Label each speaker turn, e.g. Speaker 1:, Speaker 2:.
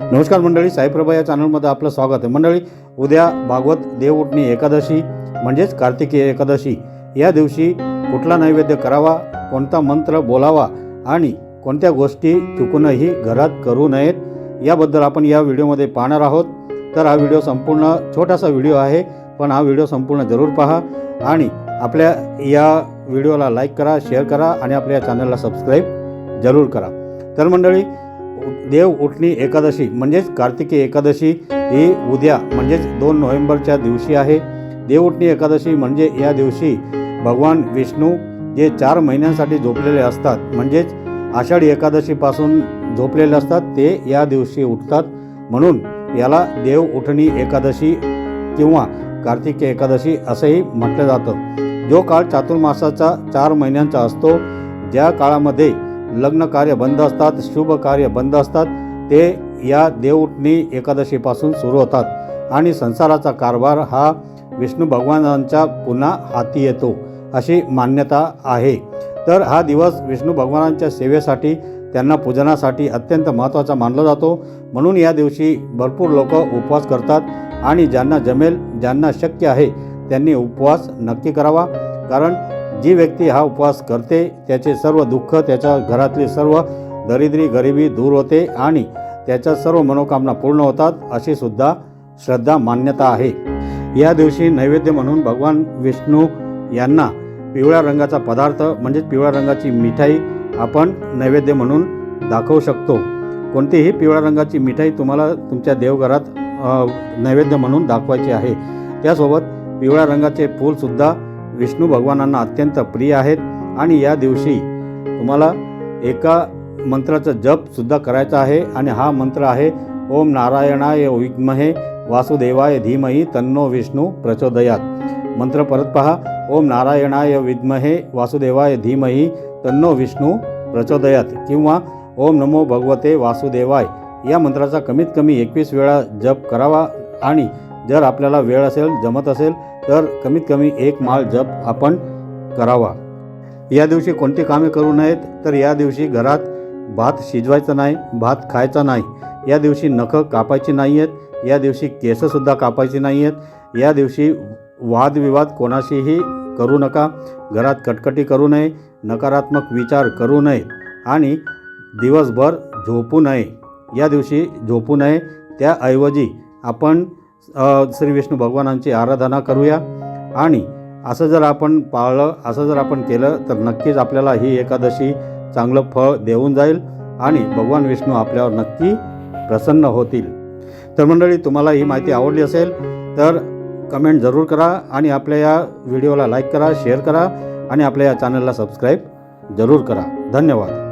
Speaker 1: नमस्कार मंडळी साईप्रभा या चॅनलमध्ये आपलं स्वागत आहे. मंडळी उद्या भागवत देवउठणी एकादशी म्हणजेच कार्तिकी एकादशी या दिवशी कुठला नैवेद्य करावा कोणता मंत्र बोलावा आणि कोणत्या गोष्टी चुकूनही घरात करू नयेत याबद्दल आपण या व्हिडिओमध्ये पाहणार आहोत. तर हा व्हिडिओ संपूर्ण छोटासा व्हिडिओ आहे पण हा व्हिडिओ संपूर्ण जरूर पहा आणि आपल्या या व्हिडिओला लाईक करा शेअर करा आणि आपल्या चॅनलला सबस्क्राईब जरूर करा. तर मंडळी देव उठणी एकादशी म्हणजेच कार्तिकी एकादशी ही उद्या म्हणजेच दोन नोव्हेंबरच्या दिवशी आहे. देव उठणी एकादशी म्हणजे या दिवशी भगवान विष्णू जे चार महिन्यांसाठी झोपलेले असतात म्हणजेच आषाढी एकादशीपासून झोपलेले असतात ते या दिवशी उठतात. म्हणून याला देव उठणी एकादशी किंवा कार्तिकी एकादशी असंही म्हटलं जातं. जो काळ चातुर्मासाचा चार महिन्यांचा असतो ज्या काळामध्ये लग्न कार्य बंद असतात शुभ कार्य बंद असतात ते या देवउठणी एकादशीपासून सुरू होतात. आणि संसाराचा कारभार हा विष्णू भगवानांच्या पुन्हा हाती येतो अशी मान्यता आहे. तर हा दिवस विष्णू भगवानांच्या सेवेसाठी त्यांना पूजनासाठी अत्यंत महत्त्वाचा मानला जातो. म्हणून या दिवशी भरपूर लोक उपवास करतात आणि ज्यांना जमेल ज्यांना शक्य आहे त्यांनी उपवास नक्की करावा. कारण जी व्यक्ती हा उपवास करते त्याचे सर्व दुःख त्याच्या घरातली सर्व दरिद्री गरिबी दूर होते आणि त्याच्या सर्व मनोकामना पूर्ण होतात अशी सुद्धा श्रद्धा मान्यता आहे. या दिवशी नैवेद्य म्हणून भगवान विष्णू यांना पिवळ्या रंगाचा पदार्थ म्हणजेच पिवळ्या रंगाची मिठाई आपण नैवेद्य म्हणून दाखवू शकतो. कोणतीही पिवळ्या रंगाची मिठाई तुम्हाला तुमच्या देवघरात नैवेद्य म्हणून दाखवायची आहे. त्यासोबत पिवळ्या रंगाचे फूलसुद्धा विष्णू भगवानांना अत्यंत प्रिय आहेत आणि या दिवशी तुम्हाला एका मंत्राचा जपसुद्धा करायचा आहे आणि हा मंत्र आहे ओम नारायणाय विद्महे वासुदेवाय धीमही तन्नो विष्णू प्रचोदयात. मंत्र परत पहा ओम नारायणाय विद्महे वासुदेवाय धीमही तन्नो विष्णू प्रचोदयात. किंवा ओम नमो भगवते वासुदेवाय. या मंत्राचा कमीत कमी एकवीस वेळा जप करावा आणि जर आपल्याला वेळ असेल जमत असेल तर कमीत कमी एक माळ जप आपण करावा. या दिवशी कोणती कामे करू नयेत तर या दिवशी घरात भात शिजवायचा नाही भात खायचा नाही. या दिवशी नखं कापायची नाही आहेत या दिवशी केसंसुद्धा कापायची नाही आहेत या दिवशी वादविवाद कोणाशीही करू नका घरात कटकटी करू नये नकारात्मक विचार करू नये आणि दिवसभर झोपू नये. या दिवशी झोपू नये त्याऐवजी आपण श्री विष्णू भगवानांची आराधना करूया. आणि असं जर आपण पाळलं असं जर आपण केलं तर नक्कीच आपल्याला ही एकादशी चांगलं फळ देऊन जाईल आणि भगवान विष्णू आपल्यावर नक्की प्रसन्न होतील. तर मंडळी तुम्हाला ही माहिती आवडली असेल तर कमेंट जरूर करा आणि आपल्या या व्हिडिओला लाईक करा शेअर करा आणि आपल्या या चॅनलला सबस्क्राईब जरूर करा. धन्यवाद.